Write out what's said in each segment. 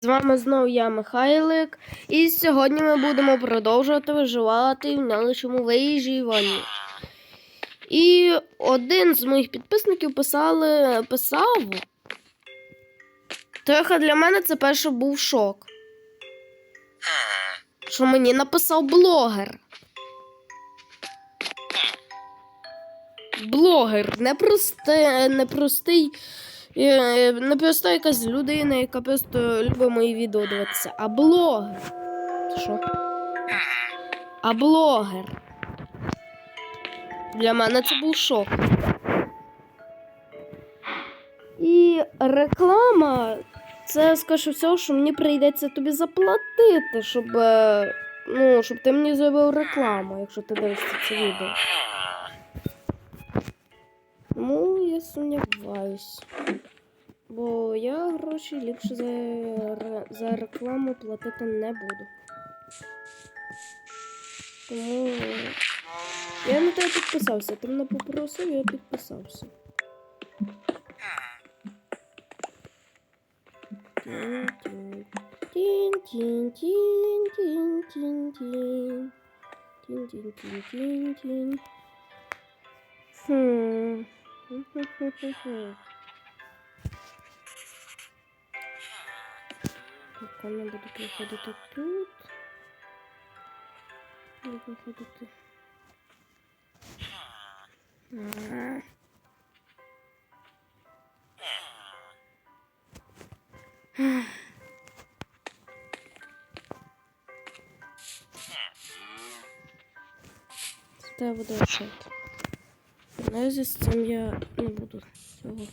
З вами знову я, Михайлик, і сьогодні ми будемо продовжувати виживати в нашому виживанні. І один з моїх підписників писали, писав. Трохи для мене це перше був шок. Що мені написав блогер. Блогер, не простий, не е, просто якась людина, яка просто любить мої відео дивитися, а блогер. Що? А блогер. Для мене це був шок. І реклама, це скажу всього, що мені прийдеться тобі заплатити, щоб, е, ну, щоб ти мені зробив рекламу, якщо ти дивишся це відео. Ну, я сумніваюсь. Бо я гроші ліпше за, за рекламу платити не буду. Тому я на тебе підписався. Ти мене попросив, я підписався. Тін-тін-тін-тін-тін-тін. Тін-тін-тін-тін-тін. Хм. Хм-хм-хм-хм-хм. Так, вона буде проходити тут. Буде проходити. А. Це буде отчет. Наразі з цим я не буду цього.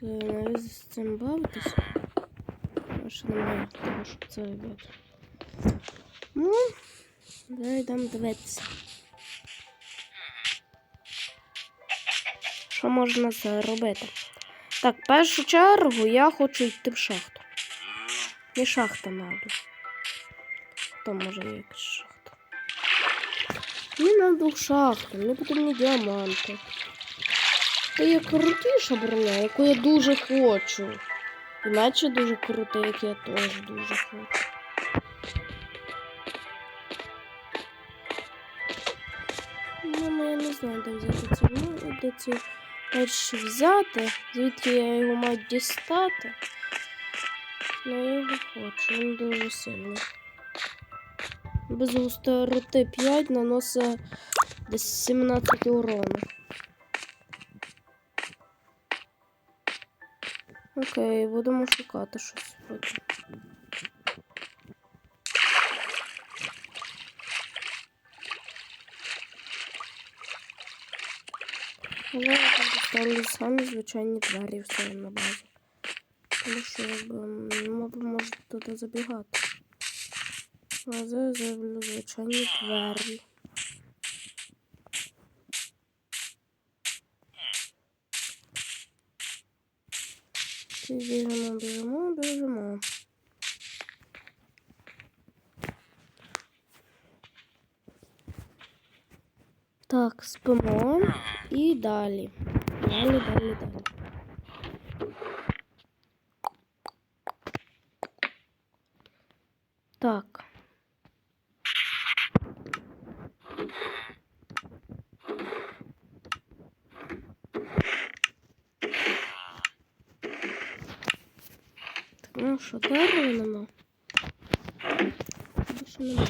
Та Наразі з цим бавитися. Тому що немає того, щоб це робити. Ну, давай дивитися. Що можна зробити? Так, в першу чергу я хочу йти в шахту. Не шахта надо. Там може якась шахта. Мені надо в шахту, мені потрібні діаманти. Це є крутіша броня, яку я дуже хочу. Іначе дуже круте, як я теж дуже хочу. Мама, я не знаю, де взяти ці, ну, де ці речі взяти, звідки я його маю дістати. Ну, я його хочу, він дуже сильний. Без густороти 5 наносить десь 17 урону. Окей, будемо шукати щось. Але я там поставлю самі звичайні двері все на базу. Тому що моби можуть туди забігати. А зараз зроблю звичайні двері. Біжимо, біжимо, біжимо. Так, спимо і далі. Далі, далі, далі. Так. Так, ну що, дерева нема? Більше нема.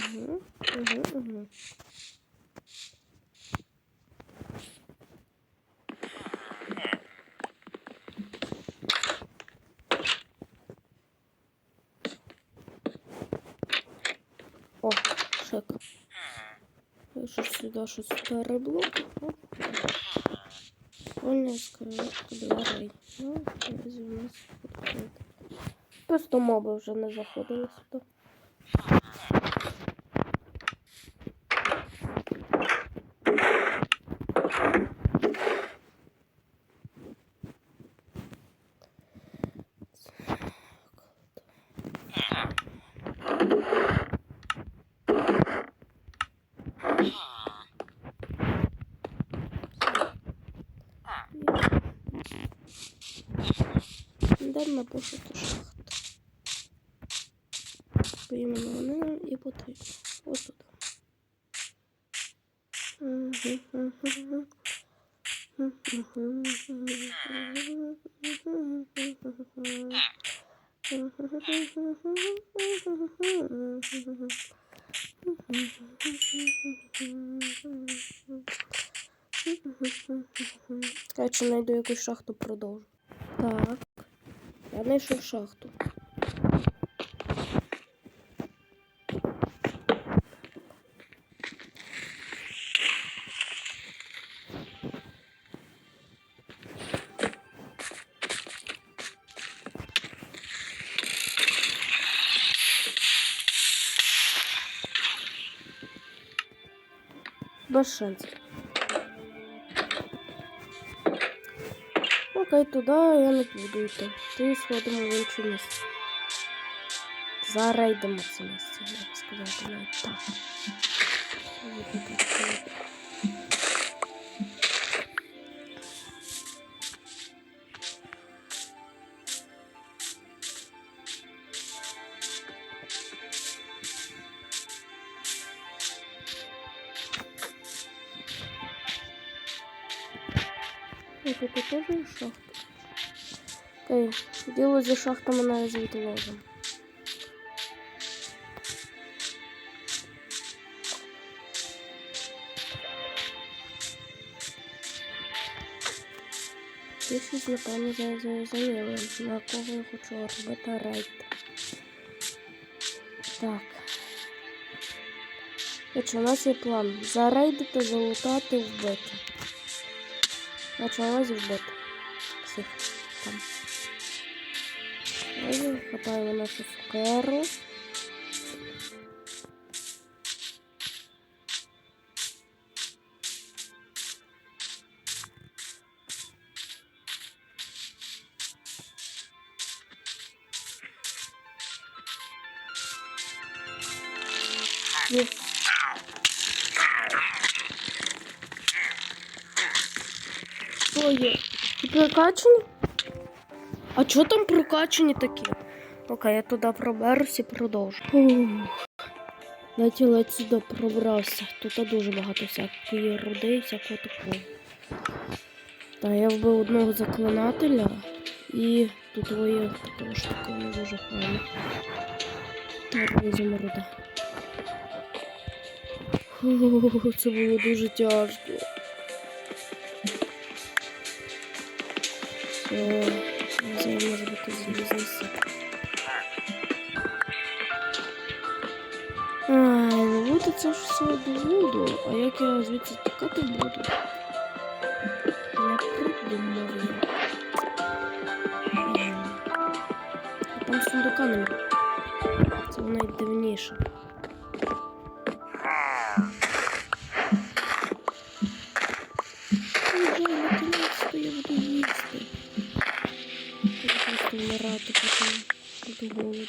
Угу, угу, угу. О, шик. Я же сюда что-то старый блок. Дверей. Ну, извините. Просто моби вже не заходили сюди. Йдемо на пошуки шахт. Бо іменно вони нам і потрібні. Ось тут. Короче, знайду якусь шахту продовжу. Так. Я знайшов шахту. Без шансів. Окей, туди я не буду йти. Ти сходимо в інше місце. Зарейдемо це місце, я б сказати навіть так. Тут теж є шахта. Окей, діло зі шахтами навіть звідти ложимо. Більшість, напевно, за- за- зайняли, на кого я хочу робити рейд. Так. Отже, у нас є план. Зарейдити, залутати, вбити. Лазі вбити. Всіх там. Хапаємо нашу цукеру. Що є? І прокачані? А чого там прокачані такі? Окей, я туди проберусь і продовжу. Фух. Ледь ледь сюди пробрався. Тут дуже багато всякої руди і всякого такого. Та я вбив одного заклинателя і тут твоє така штука не дуже файна. Так, руда. Це було дуже тяжко. Все, це може бути залізниця. Ай, ну це ж все буду. А як я звідси тікати буду? Не я. Ем, Там сундука нема. Це найдивніше. Ой, голод.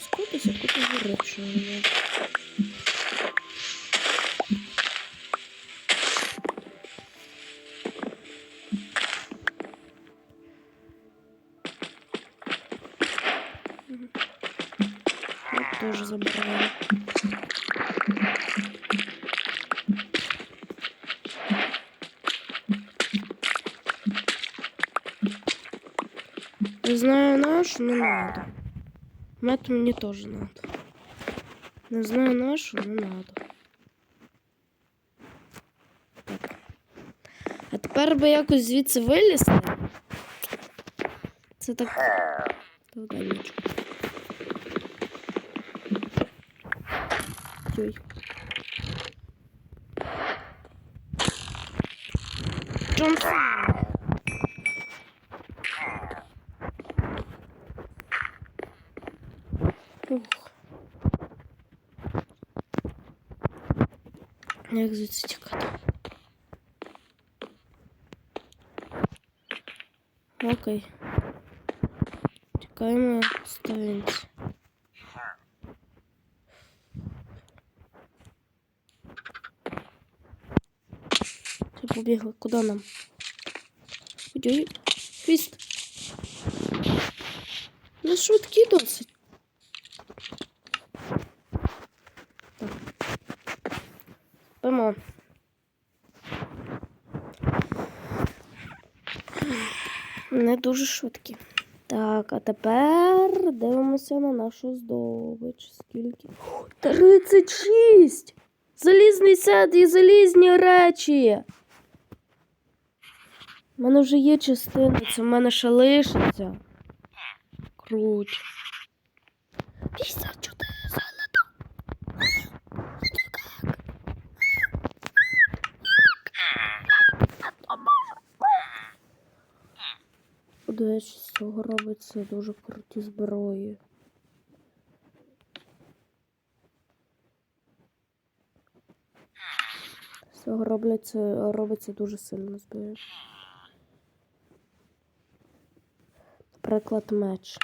Сколько, сколько грошей у меня? Не знаю наш, но надо. Мед мне тоже надо. Не знаю нашу, но надо. Так. А тепер би якось звідси вилізти. Це так. Довгенечко. Ой. Джонсон. Як звідси тікати? Окей. Тікаємо ставинці. Все, побігли. Куди нам? Ой, хвіст. Ну, швидкі досить. Пимо. Не дуже швидкі. Так, а тепер дивимося на нашу здобич. Скільки? 36! Залізний сет і залізні речі. У мене вже є частина, це в мене ще лишиться. Круть. 54 До речі, з цього робиться дуже круті зброї. З цього робляться, робиться дуже сильно зброя. Наприклад, меч.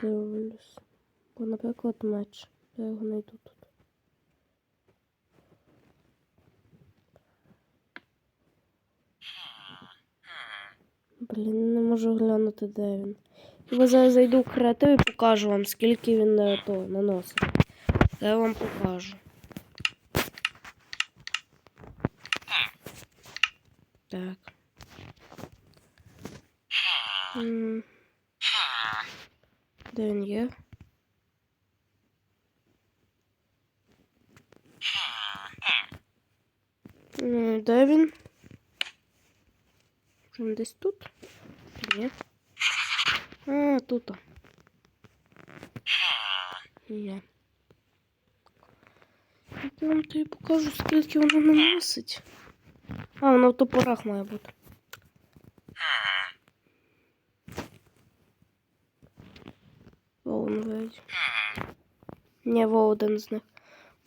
Дивлюсь. Бо, наприклад, меч. Я його знайду тут. Блін, не можу глянути, де він. Я зараз зайду в креатив і покажу вам, скільки він е, то наносить. Я вам покажу. Так. М. Де він є? М, Де він? Десь тут? Ні. А, тут. Є. Я вам тобі покажу, скільки воно наносить. А, воно в топорах має бути. Вон вийде. Ні, во один з них.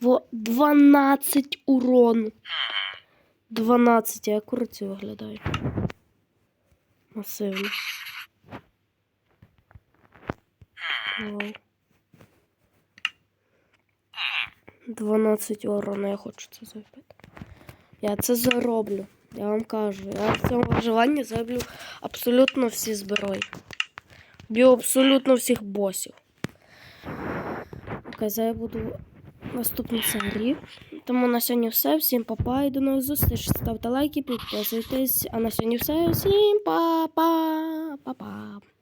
Во 12 урону. 12, як куриці виглядає. Масивно. Вау. 12 урона, я хочу це зробити. Я це зароблю. Я вам кажу. Я в цьому виживанні зароблю абсолютно всі зброї. Б'ю абсолютно всіх босів. Окей, зараз я буду в наступній серії. Тому на сьогодні все. Всім па-па і до нових зустріч. Ставте лайки, підписуйтесь. А на сьогодні все. Всім па-па. Па-па.